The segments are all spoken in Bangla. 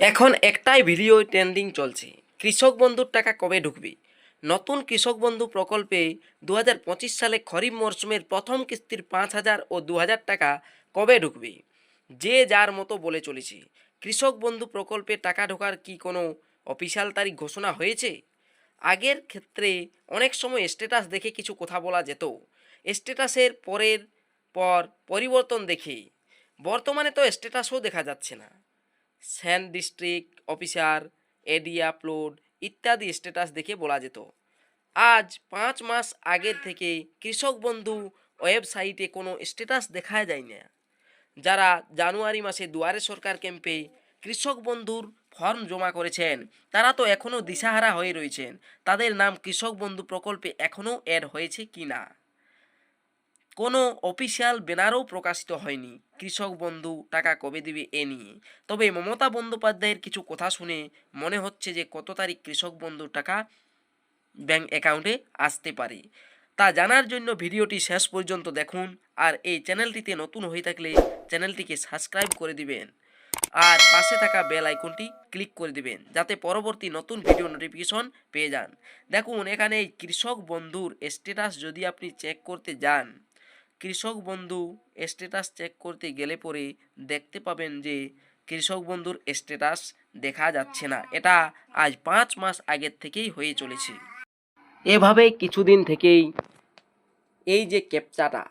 এখন একটাই ভিডিও ট্রেন্ডিং চলছে। কৃষক বন্ধুর টাকা কবে ঢুকবে? নতুন কৃষক বন্ধু প্রকল্পে দু হাজার পঁচিশ সালে খরিফ মরশুমের প্রথম কিস্তির পাঁচ হাজার ও দু হাজার টাকা কবে ঢুকবে? যে যার মতো বলে চলেছে। কৃষক বন্ধু প্রকল্পে টাকা ঢোকার কি কোনো অফিসিয়াল তারিখ ঘোষণা হয়েছে? আগের ক্ষেত্রে অনেক সময় স্ট্যাটাস দেখে কিছু কথা বলা যেত। স্ট্যাটাসের পরের পর পরিবর্তন দেখে। বর্তমানে তো স্ট্যাটাসও দেখা যাচ্ছে না। স্যান্ড ডিস্ট্রিক্ট অফিসার, এডি আপলোড ইত্যাদি স্ট্যাটাস দেখে বলা যেত। আজ পাঁচ মাস আগের থেকে কৃষক বন্ধু ওয়েবসাইটে কোনো স্ট্যাটাস দেখা যায় না। যারা জানুয়ারি মাসে দুয়ারে সরকার ক্যাম্পে কৃষক বন্ধুর ফর্ম জমা করেছেন, তারা তো এখনও দিশাহারা হয়ে রয়েছেন। তাদের নাম কৃষক বন্ধু প্রকল্পে এখনও অ্যাড হয়েছে কি না কোনো অফিসিয়াল ব্যানারও প্রকাশিত হয়নি। কৃষক বন্ধু টাকা কবে দিবে এ নিয়ে। তবে মমতা বন্দ্যোপাধ্যায়ের কিছু কথা শুনে মনে হচ্ছে যে কত তারিখ কৃষক বন্ধু টাকা ব্যাংক অ্যাকাউন্টে আসতে পারে। তা জানার জন্য ভিডিওটি শেষ পর্যন্ত দেখুন আর এই চ্যানেলটিতে নতুন হয়ে থাকলে চ্যানেলটিকে সাবস্ক্রাইব করে দিবেন। আর পাশে থাকা বেল আইকনটি ক্লিক করে দিবেন যাতে পরবর্তী নতুন ভিডিও নোটিফিকেশন পেয়ে যান। দেখুন এখানে এই কৃষক বন্ধুর স্ট্যাটাস যদি আপনি চেক করতে যান। কৃষক বন্ধু স্ট্যাটাস চেক করতে গেলে পরে দেখতে পাবেন যে কৃষক বন্ধুর স্ট্যাটাস দেখা যাচ্ছে না। এটা আজ পাঁচ মাস আগের থেকেই হয়ে চলেছে। এভাবে কিছুদিন থেকেই এই যে ক্যাপচাটা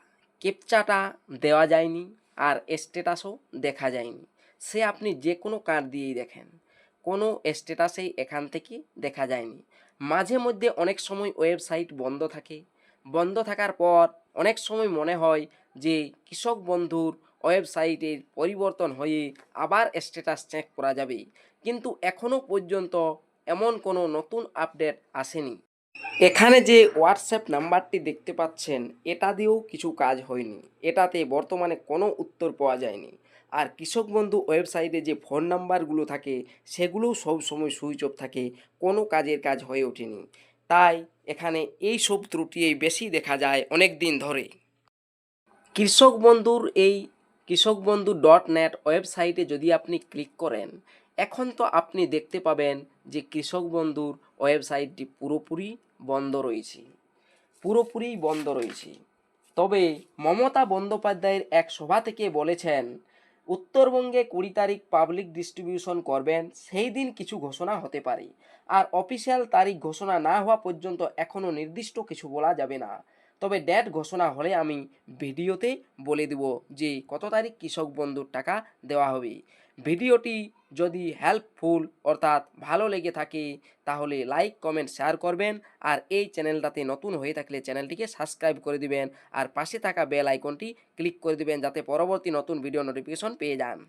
ক্যাপচাটা দেওয়া যায়নি আর স্ট্যাটাসও দেখা যায়নি। সে আপনি যে কোনো কার্ড দিয়েই দেখেন। কোনো স্ট্যাটাসেই এখান থেকে দেখা যায়নি। মাঝে মধ্যে অনেক সময় ওয়েবসাইট বন্ধ থাকে। বন্ধ থাকার পর অনেক সময় মনে হয় যে কৃষক বন্ধুর ওয়েবসাইটের পরিবর্তন হয়ে আবার স্ট্যাটাস চেক করা যাবে। কিন্তু এখনও পর্যন্ত এমন কোনো নতুন আপডেট আসেনি। এখানে যে হোয়াটসঅ্যাপ নাম্বারটি দেখতে পাচ্ছেন, এটা দিয়েও কিছু কাজ হয়নি। এটাতে বর্তমানে কোনো উত্তর পাওয়া যায়নি। আর কৃষক বন্ধু ওয়েবসাইটে যে ফোন নাম্বারগুলো থাকে, সেগুলোও সব সময় সুইচ অফ থাকে, কোনো কাজের কাজ হয়ে ওঠেনি। তাই এখানে এই সব ত্রুটি বেশি দেখা যায় অনেক দিন ধরে। কৃষক বন্ধুর এই কৃষক বন্ধু ডট নেট ওয়েবসাইটে যদি আপনি ক্লিক করেন, এখন তো আপনি দেখতে পাবেন যে কৃষক বন্ধুর ওয়েবসাইটটি পুরোপুরি বন্ধ রয়েছে। পুরোপুরি বন্ধ রয়েছে। তবে মমতা বন্দ্যোপাধ্যায়ের এক সভা থেকে বলেছেন উত্তরবঙ্গে কুড়ি তারিখ পাবলিক ডিস্ট্রিবিউশন করবেন, সেই দিন কিছু ঘোষণা হতে পারে। আর অফিসিয়াল তারিখ ঘোষণা না হওয়া পর্যন্ত এখনও নির্দিষ্ট কিছু বলা যাবে না। তবে ডেট ঘোষণা হলে আমি ভিডিওতে বলে দেব যে কত তারিখ কৃষক বন্ধুর টাকা দেওয়া হবে। ভিডিওটি যদি হেল্পফুল অর্থাৎ ভালো লেগে থাকে, তাহলে লাইক কমেন্ট শেয়ার করবেন আর এই চ্যানেলটাতে নতুন হয়ে থাকলে চ্যানেলটিকে সাবস্ক্রাইব করে দিবেন আর পাশে থাকা বেল আইকনটি ক্লিক করে দিবেন যাতে পরবর্তী নতুন ভিডিও নোটিফিকেশন পেয়ে যান।